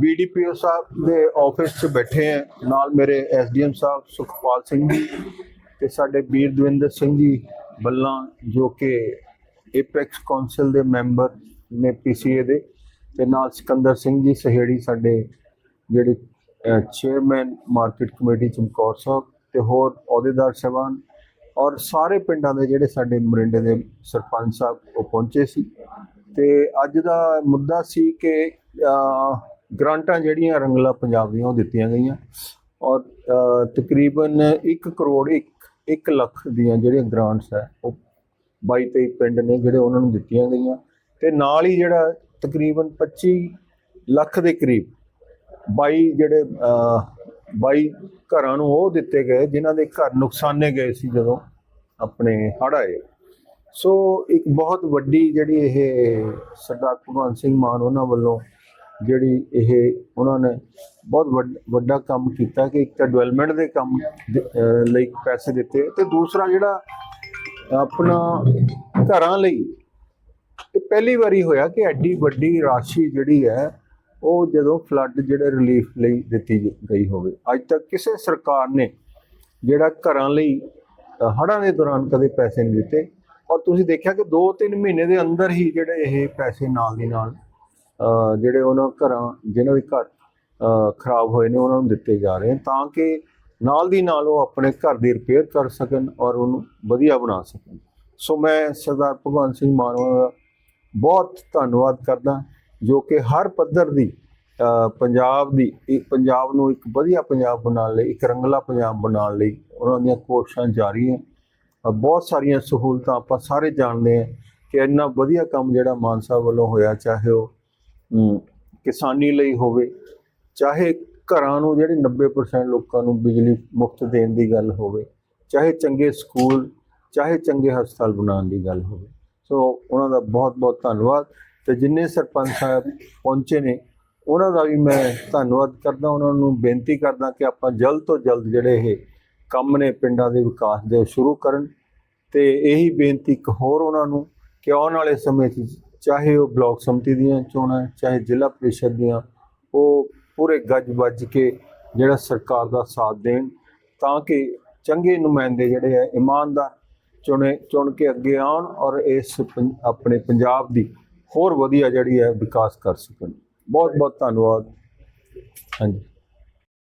BDPO ਸਾਹਿਬ ਦੇ office 'ਚ ਬੈਠੇ ਆ। ਨਾਲ ਮੇਰੇ ਐਸਡੀਐਮ ਸਾਹਿਬ ਸੁਖਪਾਲ ਸਿੰਘ ਜੀ ਤੇ ਸਾਡੇ ਵੀਰ ਦਵਿੰਦਰ ਸਿੰਘ ਜੀ ਬੱਲਾ ਜੋ ਕਿ ਐਪੈਕਸ ਕਾਉਂਸਲ ਦੇ ਮੈਂਬਰ ਨੇ ਪੀਸੀਏ ਦੇ ਤੇ ਨਾਲ ਸਿਕੰਦਰ ਸਿੰਘ ਜੀ ਸਹੇੜੀ ਸਾਡੇ ਜਿਹੜੇ chairman market committee Chamkaur Sahib ਤੇ ਹੋਰ ਅਹੁਦੇਦਾਰ ਸਹਿਬਾਨ ਔਰ ਸਾਰੇ ਪਿੰਡਾਂ ਦੇ ਜਿਹੜੇ ਸਾਡੇ ਮਰਿੰਡੇ ਦੇ ਸਰਪੰਚ ਸਾਹਿਬ ਉਹ ਪਹੁੰਚੇ ਸੀ। ਤੇ ਅੱਜ ਦਾ ਮੁੱਦਾ ਸੀ ਕਿ ਅਹ, ਗ੍ਰਾਂਟਾਂ ਜਿਹੜੀਆਂ ਰੰਗਲਾ ਪੰਜਾਬ ਦੀਆਂ ਉਹ ਦਿੱਤੀਆਂ ਗਈਆਂ ਔਰ ਤਕਰੀਬਨ 1 ਕਰੋੜ 1 1 ਲੱਖ ਦੀਆਂ ਜਿਹੜੀਆਂ ਗ੍ਰਾਂਟਸ ਹੈ ਉਹ 22 23 ਪਿੰਡ ਨੇ ਜਿਹੜੇ ਉਹਨਾਂ ਨੂੰ ਦਿੱਤੀਆਂ ਗਈਆਂ ਤੇ ਨਾਲ ਹੀ ਜਿਹੜਾ ਤਕਰੀਬਨ 25 ਲੱਖ ਦੇ ਕਰੀਬ 22 ਜਿਹੜੇ ਅਹ, 22 ਘਰਾਂ ਨੂੰ ਉਹ ਦਿੱਤੇ ਗਏ ਜਿਨ੍ਹਾਂ ਦੇ ਘਰ ਨੁਕਸਾਨੇ ਗਏ ਸੀ ਜਦੋਂ ਆਪਣੇ ਹੜ੍ਹ ਆਏ। ਸੋ ਇੱਕ ਬਹੁਤ ਵੱਡੀ ਜਿਹੜੀ ਇਹ ਸਰਦਾਰ ਭਗਵੰਤ ਸਿੰਘ ਮਾਨ ਉਹਨਾਂ ਵੱਲੋਂ ਜਿਹੜੀ ਇਹ ਉਹਨਾਂ ਨੇ ਬਹੁਤ ਵੱਡ- ਵੱਡਾ ਕੰਮ ਕੀਤਾ ਕਿ ਇੱਕ ਤਾਂ ਡਿਵੈਲਪਮੈਂਟ ਦੇ ਕੰਮ ਦੇ- ਲਈ ਪੈਸੇ ਦਿੱਤੇ ਤੇ ਦੂਸਰਾ ਜਿਹੜਾ ਆਪਣਾ ਘਰਾਂ ਲਈ ਇਹ ਪਹਿਲੀ ਵਾਰੀ ਹੋਇਆ ਕਿ ਐਡੀ ਵੱਡੀ ਰਾਸ਼ੀ ਜਿਹੜੀ ਹੈ ਉਹ ਜਦੋਂ ਫਲੱਡ ਜਿਹੜੇ ਰਿਲੀਫ ਲਈ ਦਿੱਤੀ ਗਈ ਹੋਵੇ। ਅੱਜ ਤੱਕ ਕਿਸੇ ਸਰਕਾਰ ਨੇ ਜਿਹੜਾ ਘਰਾਂ ਲਈ ਹੜ੍ਹਾਂ ਦੇ ਦੌਰਾਨ ਕਦੇ ਪੈਸੇ ਨਹੀਂ ਦਿੱਤੇ। ਔਰ ਤੁਸੀਂ ਦੇਖਿਆ ਕਿ 2-3 ਮਹੀਨੇ ਦੇ ਅੰਦਰ ਹੀ ਜਿਹੜੇ ਇਹ ਪੈਸੇ ਨਾਲ ਦੀ ਨਾਲ ਜਿਹੜੇ ਉਹਨਾਂ ਘਰਾਂ ਜਿਨ੍ਹਾਂ ਦੇ ਘਰ ਖਰਾਬ ਹੋਏ ਨੇ, ਉਹਨਾਂ ਨੂੰ ਦਿੱਤੇ ਜਾ ਰਹੇ ਤਾਂ ਕਿ ਨਾਲ ਦੀ ਨਾਲ ਉਹ ਆਪਣੇ ਘਰ ਦੀ ਰਿਪੇਅਰ ਕਰ ਸਕਣ ਔਰ ਉਹਨੂੰ ਵਧੀਆ ਬਣਾ ਸਕਣ। ਸੋ ਮੈਂ ਸਰਦਾਰ ਭਗਵੰਤ ਸਿੰਘ ਮਾਨਵਾ ਦਾ ਬਹੁਤ ਧੰਨਵਾਦ ਕਰਦਾ, ਜੋ ਕਿ ਹਰ ਪੱਧਰ ਦੀ ਪੰਜਾਬ ਦੀ ਪੰਜਾਬ ਨੂੰ ਇੱਕ ਵਧੀਆ ਪੰਜਾਬ ਬਣਾਉਣ ਲਈ, ਇੱਕ ਰੰਗਲਾ ਪੰਜਾਬ ਬਣਾਉਣ ਲਈ ਉਹਨਾਂ ਦੀਆਂ ਕੋਸ਼ਿਸ਼ਾਂ ਜਾਰੀ ਹੈ ਬਹੁਤ ਸਾਰੀਆਂ ਸਹੂਲਤਾਂ ਆਪਾਂ ਸਾਰੇ ਜਾਣਦੇ ਹਾਂ ਕਿ ਇੰਨਾ ਵਧੀਆ ਕੰਮ ਜਿਹੜਾ ਮਾਨ ਸਾਹਿਬ ਵੱਲੋਂ ਹੋਇਆ, ਚਾਹੇ ਉਹ ਕਿਸਾਨੀ ਲਈ ਹੋਵੇ, ਚਾਹੇ ਘਰਾਂ ਨੂੰ ਜਿਹੜੇ 90% ਲੋਕਾਂ ਨੂੰ ਬਿਜਲੀ ਮੁਫਤ ਦੇਣ ਦੀ ਗੱਲ ਹੋਵੇ, ਚਾਹੇ ਚੰਗੇ ਸਕੂਲ, ਚਾਹੇ ਚੰਗੇ ਹਸਪਤਾਲ ਬਣਾਉਣ ਦੀ ਗੱਲ ਹੋਵੇ। ਸੋ ਉਹਨਾਂ ਦਾ ਬਹੁਤ ਬਹੁਤ ਧੰਨਵਾਦ ਤੇ ਜਿੰਨੇ ਸਰਪੰਚ ਸਾਹਿਬ ਪਹੁੰਚੇ ਨੇ, ਉਹਨਾਂ ਦਾ ਵੀ ਮੈਂ ਧੰਨਵਾਦ ਕਰਦਾ, ਉਹਨਾਂ ਨੂੰ ਬੇਨਤੀ ਕਰਦਾ ਕਿ ਆਪਾਂ ਜਲਦ ਤੋਂ ਜਲਦ ਜਿਹੜੇ ਇਹ ਕੰਮ ਨੇ ਪਿੰਡਾਂ ਦੇ ਵਿਕਾਸ ਦੇ ਉਹ ਸ਼ੁਰੂ ਕਰਨ ਤੇ ਇਹੀ ਬੇਨਤੀ ਇੱਕ ਹੋਰ ਉਹਨਾਂ ਨੂੰ ਕਿ ਆਉਣ ਵਾਲੇ ਸਮੇਂ 'ਚ ਚਾਹੇ ਉਹ ਬਲਾਕ ਸਮਿਤੀ ਦੀਆਂ ਚੋਣਾਂ ਚਾਹੇ ਜ਼ਿਲ੍ਹਾ ਪ੍ਰੀਸ਼ਦ ਦੀਆਂ, ਉਹ ਪੂਰੇ ਗੱਜ ਵੱਜ ਕੇ ਜਿਹੜਾ ਸਰਕਾਰ ਦਾ ਸਾਥ ਦੇਣ ਤਾਂ ਕਿ ਚੰਗੇ ਨੁਮਾਇੰਦੇ ਜਿਹੜੇ ਆ, ਇਮਾਨਦਾਰ ਚੁਣੇ, ਚੁਣ ਕੇ ਅੱਗੇ ਆਉਣ ਔਰ ਇਸ ਪੰ- ਆਪਣੇ ਪੰਜਾਬ ਦੀ ਹੋਰ ਵਧੀਆ ਜਿਹੜੀ ਹੈ, ਵਿਕਾਸ ਕਰ ਸਕਣ। ਬਹੁਤ ਬਹੁਤ ਧੰਨਵਾਦ। ਹਾਂਜੀ।